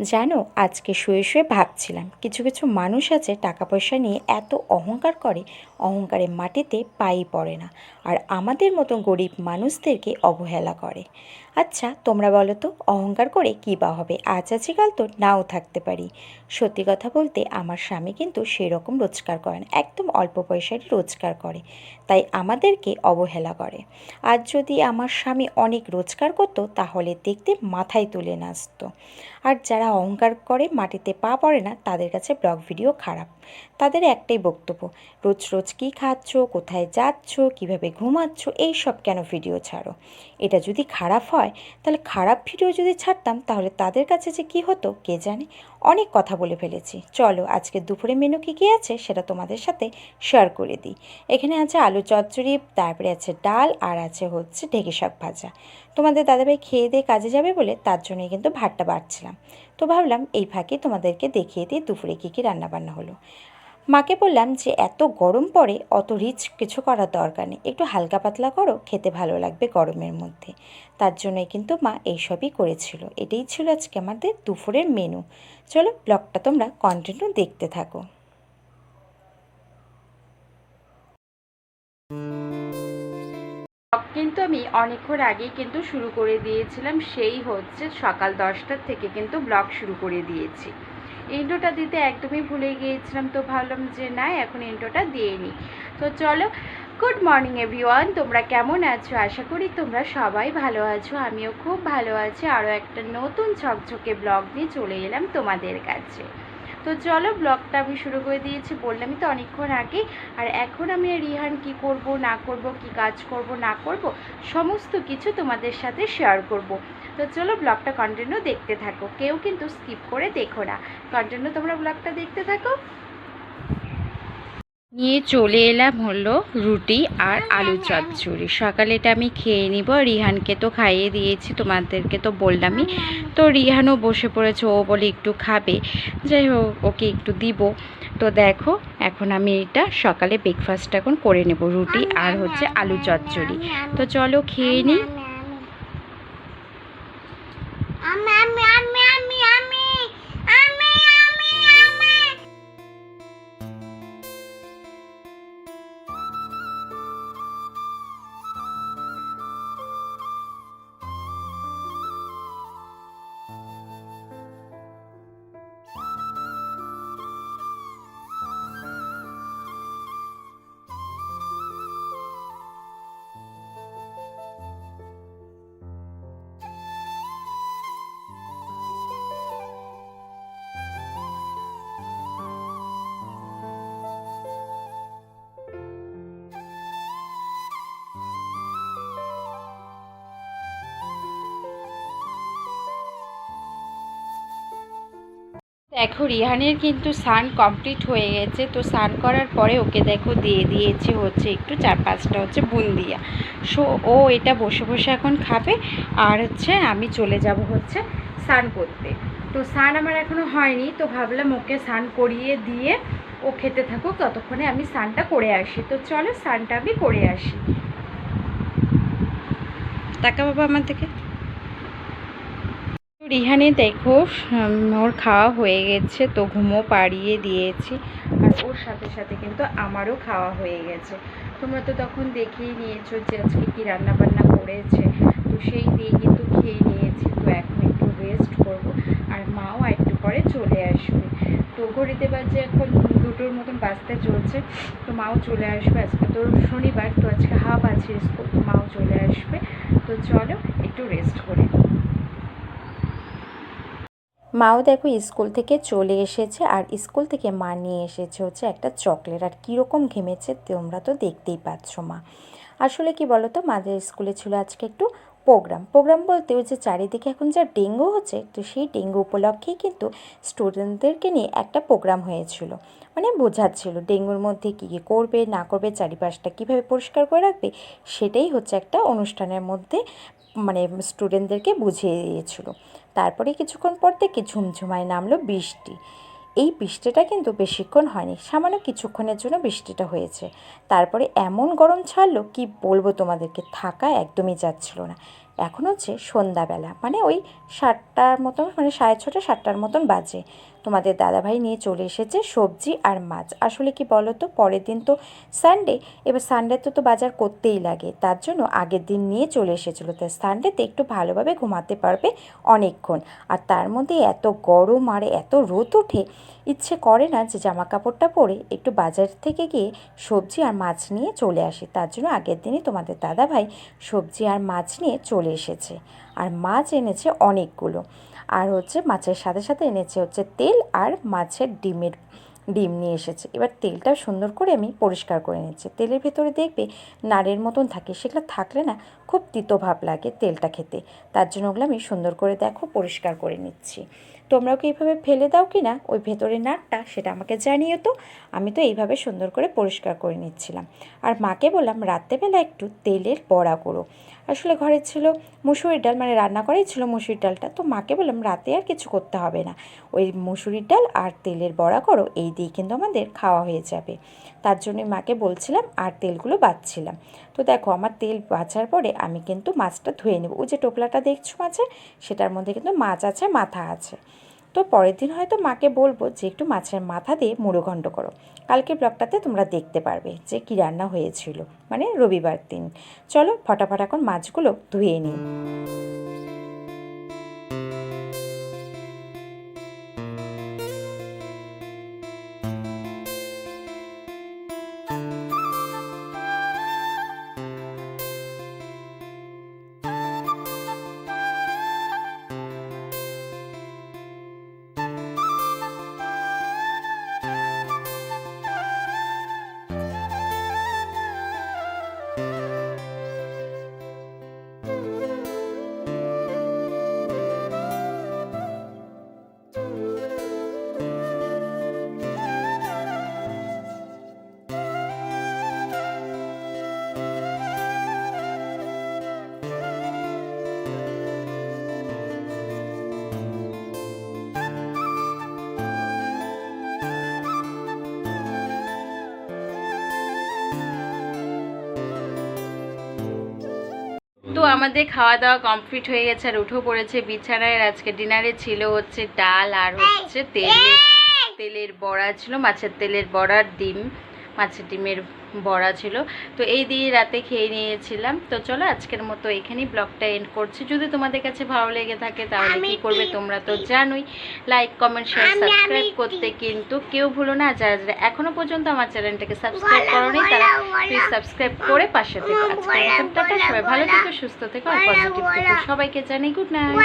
জানো আজকে শুয়ে শুয়ে ভাবছিলাম। কিছু কিছু মানুষ আছে টাকা পয়সা নিয়ে এত অহংকার করে অহংকারে মাটিতে পাই পড়ে না। আর আমাদের মতো গরিব মানুষদেরকে অবহেলা করে। আচ্ছা তোমরা বলো তো, অহংকার করে কী বা হবে? আজ আছে, কাল তো নাও থাকতে পারি। সত্যি কথা বলতে, আমার স্বামী কিন্তু সেরকম রোজগার করে না একদম অল্প পয়সারই রোজগার করে। তাই আমাদেরকে অবহেলা করে। আর যদি আমার স্বামী অনেক রোজগার করতো, তাহলে দেখতে মাথায় তুলে নাচতো। আর যারা অহংকার করে মাটিতে পা পড়ে না, তাদের কাছে ব্লগ ভিডিও খারাপ। তাদের একটাই বক্তব্য, রোজ রোজ কী খাচ্ছ, কোথায় যাচ্ছ, কীভাবে ঘুমাচ্ছ এই সব কেন ভিডিও ছাড়ো? এটা যদি খারাপ হয় তাহলে খারাপ ভিডিও যদি ছাড়তাম, তাহলে তাদের কাছে যে কী হতো, কে জানে? অনেক কথা বলে ফেলেছি। চলো আজকে দুপুরে মেনু কী কী আছে, সেটা তোমাদের সাথে শেয়ার করে দিই। এখানে আছে আলু চচ্চড়ি, তারপরে আছে ডাল, আর আছে হচ্ছে ঢেঁকি শাক ভাজা। তোমাদের দাদাভাই খেয়ে দিয়ে কাজে যাবে বলে তার জন্যই কিন্তু ভাতটা বাড়ছিলাম। তো ভাবলাম, এই ফাঁকে তোমাদেরকে দেখিয়ে দিই দুপুরে কী কী রান্নাবান্না হলো। মাকে বললাম যে, এত গরম পড়ে, অত রিচ কিছু করার দরকার নেই। একটু হালকা পাতলা করো, খেতে ভালো লাগবে গরমের মধ্যে। তার জন্যই কিন্তু মা এইসবই করেছিল। এটাই ছিল আজকে আমাদের দুপুরের মেনু চলো ব্লগটা তোমরা কন্টিনিউ দেখতে থাকো। কিন্তু আমি অনেকক্ষণ আগেই কিন্তু শুরু করে দিয়েছিলাম, সেই হচ্ছে সকাল দশটার থেকে কিন্তু ব্লগ শুরু করে দিয়েছি। ইন্ট্রোটা দিতে একদমই ভুলে গিয়েছিলাম তো ভাবলাম যে না, এখন ইন্ট্রোটা দিয়ে নিই তো চলো গুড মর্নিং এভরিওয়ান তোমরা কেমন আছো? আশা করি তোমরা সবাই ভালো আছো, আমিও খুব ভালো আছি। আরও একটা নতুন ঝকঝকে ব্লগ নিয়ে চলে এলাম তোমাদের কাছে। তো চলো ব্লগটা আমি শুরু করে দিয়েছি, বললামই তো অনেকক্ষণ আগে আর এখন আমি রিহান কি করব, না করব, কি কাজ করব, না করব, সমস্ত কিছু তোমাদের সাথে শেয়ার করব। তো চলো ব্লগটা কন্টিনিউ দেখতে থাকো, কেউ কিন্তু স্কিপ করে দেখো না। কন্টিনিউ তোমরা ব্লগটা দেখতে থাকো। নিয়ে চলে এলাম হলো রুটি আর আলু চচ্চড়ি। সকালে এটা আমি খেয়ে নিব। রিহানকে তো খাইয়ে দিয়েছি তোমাদেরকে তো বললামই। তো রিহানও বসে পড়েছে ও বলে একটু খাবে। যাই হোক ওকে একটু দিব। তো দেখো এখন আমি এটা সকালে ব্রেকফাস্ট এখন করে নেব রুটি আর হচ্ছে আলু চচ্চড়ি। তো চলো খেয়ে নিই। দেখো, রিহানের কিন্তু স্নান কমপ্লিট হয়ে গেছে। তো স্নান করার পরে ওকে দেখো দিয়ে দিয়েছে হচ্ছে একটু চার পাঁচটা হচ্ছে বুন্দিয়া। সো ও এটা বসে বসে এখন খাবে আর হচ্ছে আমি চলে যাব হচ্ছে স্নান করতে। তো স্নান আমার এখনও হয়নি, তো ভাবলাম ওকে স্নান করিয়ে দিয়ে ও খেতে থাকুক, ততক্ষণে আমি স্নানটা করে আসি। তো চলো স্নানটা আমি করে আসি। টাকা বাবা আমার থেকে রিহানে দেখো ওর খাওয়া হয়ে গেছে, তো ঘুমো পাড়িয়ে দিয়েছি। আর ওর সাথে সাথে কিন্তু আমারও খাওয়া হয়ে গেছে। তোমরা তো তখন দেখেই নিয়েছো যে আজকে কী রান্না বান্না করেছে। তো সেই দিয়ে কিন্তু খেয়ে নিয়েছি, তো এখন একটু রেস্ট করব। আর মাও একটু পরে চলে আসবে। তো ঘড়িতে বাজে এখন দুটোর মতন বাজতে চলছে, তো মাও চলে আসবে আজকে। তো শনিবার, তো আজকে হাফ আছে স্কুল, তো মাও চলে আসবে। তো চলো একটু রেস্ট করে। মাও দেখো স্কুল থেকে চলে এসেছে আর স্কুল থেকে মা নিয়ে এসেছে হচ্ছে একটা চকলেট। আর কীরকম ঘেমেছে তোমরা তো দেখতেই পাচ্ছ মা। আসলে কি বলো তো মাদের স্কুলে ছিল আজকে একটু প্রোগ্রাম। প্রোগ্রাম বলতে ওই যে চারিদিকে এখন যা ডেঙ্গু হচ্ছে, তো সেই ডেঙ্গু উপলক্ষেই কিন্তু স্টুডেন্টদেরকে নিয়ে একটা প্রোগ্রাম হয়েছিল। মানে বোঝাচ্ছিল ডেঙ্গুর মধ্যে কী কী করবে, না করবে, চারিপাশটা কীভাবে পরিষ্কার করে রাখবে, সেটাই হচ্ছে একটা অনুষ্ঠানের মধ্যে মানে স্টুডেন্টদেরকে বুঝিয়ে দিয়েছিল। তারপরে কিছুক্ষণ পর থেকে ঝুমঝুমায় নামলো বৃষ্টি। এই বৃষ্টিটা কিন্তু বেশিক্ষণ হয়নি, সামান্য কিছুক্ষণের জন্য বৃষ্টিটা হয়েছে। তারপরে এমন গরম ছাড়লো, কি বলব তোমাদেরকে, থাকা একদমই যাচ্ছিল না। এখন হচ্ছে সন্ধ্যাবেলা মানে ওই সাতটার মতন মানে সাড়ে ছটা, সাতটার মতন বাজে। তোমাদের দাদাভাই নিয়ে চলে এসেছে সবজি আর মাছ। আসলে কি বলো তো পরের দিন তো সানডে এবার সানডেতে তো বাজার করতেই লাগে। তার জন্য আগের দিন নিয়ে চলে এসেছিল। তো সানডেতে একটু ভালোভাবে ঘুমাতে পারবে অনেকক্ষণ। আর তার মধ্যে এত গরম আর এত রোদ ওঠে, ইচ্ছে করে না যে জামা কাপড়টা পরে একটু বাজার থেকে গিয়ে সবজি আর মাছ নিয়ে চলে আসি। তার জন্য আগের দিনই তোমাদের দাদাভাই সবজি আর মাছ নিয়ে চলে এসেছে। আর মাছ এনেছে অনেকগুলো। আর হচ্ছে মাছের সাথে সাথে এনেছে হচ্ছে তেল আর মাছের ডিমের, ডিম নিয়ে এসেছে। এবার তেলটা সুন্দর করে আমি পরিষ্কার করে নিচ্ছি। তেলের ভেতরে দেখবে নাড়ের মতন থাকে, সেগুলো থাকলে না খুব তিতো ভাব লাগে তেলটা খেতে। তার জন্য ওগুলো আমি সুন্দর করে দেখো পরিষ্কার করে নিচ্ছি। তোমরাও কি এইভাবে ফেলে দাও কি না? ওই ভেতরে নাড়টা সেটা আমাকে জানিও তো। আমি তো এইভাবে সুন্দর করে পরিষ্কার করে নিচ্ছিলাম। আর মাকে বললাম, রাত্রেবেলা একটু তেলের বড়া করো। আসলে ঘরে ছিল মুসুরির ডাল মানে রান্না করাই ছিল মুসুরির ডালটা। তো মাকে বললাম, রাতে আর কিছু করতে হবে না। ওই মুসুরির ডাল আর তেলের বড়া করো, এই দিয়ে কিন্তু আমাদের খাওয়া হয়ে যাবে। তার জন্য মাকে বলছিলাম, আর তেলগুলো বাছছিলাম তো দেখো, আমার তেল বাছার পরে আমি কিন্তু মাছটা ধুয়ে নেব। ওই যে টোপলাটা দেখছ মাছের? সেটার মধ্যে কিন্তু মাছ আছে, মাথা আছে। তো পরের দিন হয়তো মাকে বলব যে একটু মাছের মাথা দিয়ে মুড়োঘণ্ড করো। কালকে ব্লগটাতে তোমরা দেখতে পারবে যে কী রান্না হয়েছিল মানে রবিবার দিন। চলো, ফটাফট এখন মাছগুলো ধুয়ে নিই। আমাদের খাওয়া দাওয়া কমপ্লিট হয়ে গেছে আর উঠো পড়েছে। বিছানায় আজকে ডিনারে ছিল হচ্ছে ডাল আর হচ্ছে তেলের তেলের বড়া ছিল মাছের তেলের বড়ার ডিম। মাছের ডিমের বড়া ছিল। তো এই দিয়ে রাতে খেয়ে নিয়েছিলাম। তো চলো আজকের মতো এখানেই ব্লগটা এন্ড করছি। যদি তোমাদের কাছে ভালো লেগে থাকে তাহলে কি করবে তোমরা তো জানোই। লাইক কমেন্ট শেয়ার সাবস্ক্রাইব করতে কিন্তু কেউ ভুলো না। যারা যারা এখনও পর্যন্ত আমার চ্যানেলটাকে সাবস্ক্রাইব করোনি তারা প্লিজ সাবস্ক্রাইব করে পাশে থেকো। আজকের টাটা। সবাই ভালো থেকো সুস্থ থেকো আর পজিটিভ থেকো। সবাইকে জানাই গুড নাইট